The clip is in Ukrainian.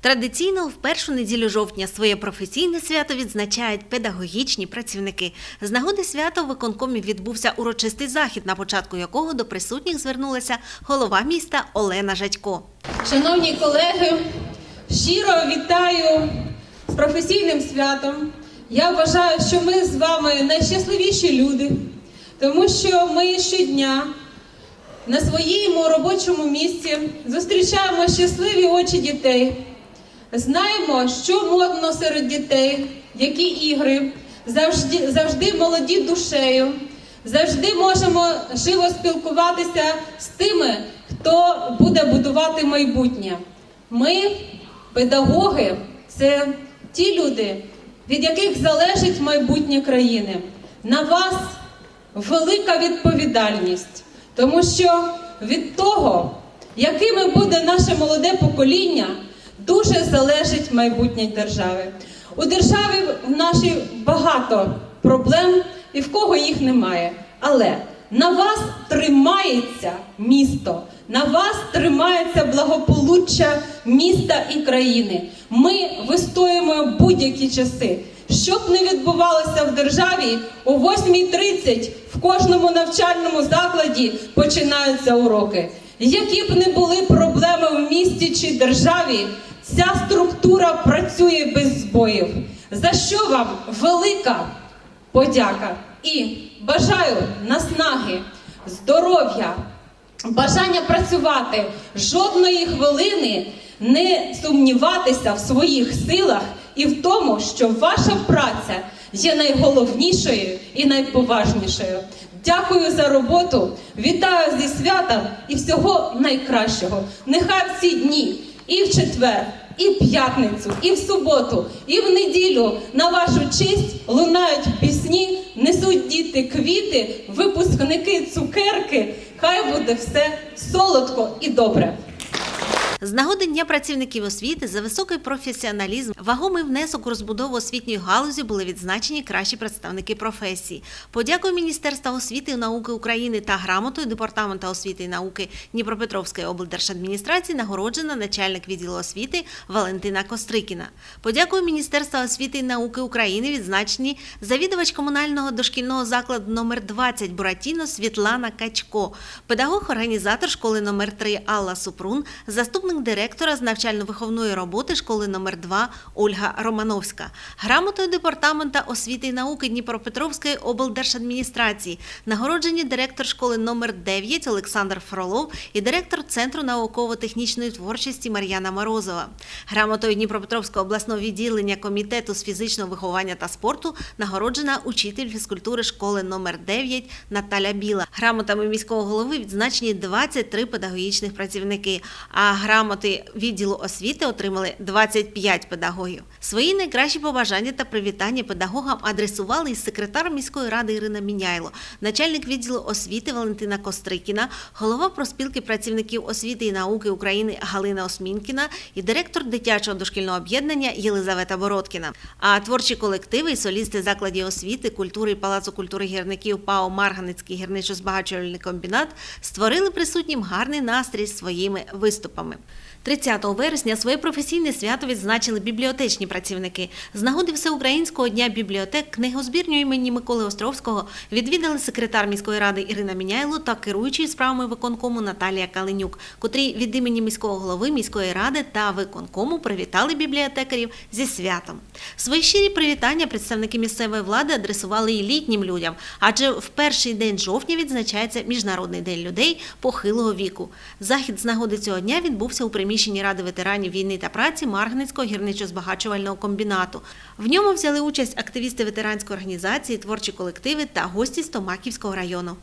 Традиційно в першу неділю жовтня своє професійне свято відзначають педагогічні працівники. З нагоди свята у виконкомі відбувся урочистий захід, на початку якого до присутніх звернулася голова міста Олена Жадько. Шановні колеги, щиро вітаю з професійним святом. Я вважаю, що ми з вами найщасливіші люди, тому що ми щодня на своєму робочому місці зустрічаємо щасливі очі дітей. Знаємо, що модно серед дітей, які ігри, завжди, завжди молоді душею, завжди можемо живо спілкуватися з тими, хто буде будувати майбутнє. Ми, педагоги, це ті люди, від яких залежить майбутнє країни. На вас велика відповідальність, тому що від того, якими буде наше молоде покоління, дуже залежить майбутнє держави. У державі в нашій багато проблем, і в кого їх немає. Але на вас тримається місто, на вас тримається благополуччя міста і країни. Ми вистоїмо будь-які часи. Що б не відбувалося в державі, о 8.30 в кожному навчальному закладі починаються уроки. Які б не були проблеми в місті чи державі, ця структура працює без збоїв. За що вам велика подяка і бажаю наснаги, здоров'я, бажання працювати, жодної хвилини не сумніватися в своїх силах і в тому, що ваша праця є найголовнішою і найповажнішою. Дякую за роботу, вітаю зі святом і всього найкращого. Нехай ці дні і в четвер, і в п'ятницю, і в суботу, і в неділю на вашу честь лунають пісні, несуть діти квіти, випускники цукерки. Хай буде все солодко і добре. З нагоди Дня працівників освіти за високий професіоналізм, вагомий внесок у розбудову освітньої галузі були відзначені кращі представники професії. Подякою Міністерства освіти і науки України та грамотою Департамента освіти і науки Дніпропетровської облдержадміністрації нагороджена начальник відділу освіти Валентина Кострикіна. Подякою Міністерства освіти і науки України відзначені завідувач комунального дошкільного закладу номер 20 Буратіно Світлана Качко, педагог-організатор школи номер 3 Алла Супрун, заступник директора з навчально-виховної роботи школи номер 2 Ольга Романовська, грамотою департамента освіти і науки Дніпропетровської облдержадміністрації, нагороджені директор школи номер 9 Олександр Фролов і директор Центру науково-технічної творчості Мар'яна Морозова. Грамотою Дніпропетровського обласного відділення комітету з фізичного виховання та спорту нагороджена учитель фізкультури школи номер 9 Наталя Біла. Грамотами міського голови відзначені 23 педагогічних працівники, а грамоти відділу освіти отримали 25 педагогів. Свої найкращі побажання та привітання педагогам адресували і секретар міської ради Ірина Міняйло, начальник відділу освіти Валентина Кострикіна, голова проспілки працівників освіти і науки України Галина Осмінкіна і директор дитячого дошкільного об'єднання Єлизавета Бородкіна. А творчі колективи і солісти закладів освіти, культури і палацу культури гірників ПАО Марганицький гірничо-збагачувальний комбінат створили присутнім гарний настрій своїми виступами. 30 вересня своє професійне свято відзначили бібліотечні працівники. З нагоди Всеукраїнського дня бібліотек книгозбірню імені Миколи Островського відвідали секретар міської ради Ірина Міняйло та керуючий справами виконкому Наталія Калинюк, котрі від імені міського голови міської ради та виконкому привітали бібліотекарів зі святом. Свої щирі привітання представники місцевої влади адресували і літнім людям, адже в перший день жовтня відзначається Міжнародний день людей похилого віку. Захід з нагоди цього дня відбувся у приміщенні Ради ветеранів війни та праці Марганицького гірничо-збагачувального комбінату. В ньому взяли участь активісти ветеранської організації, творчі колективи та гості з Томаківського району.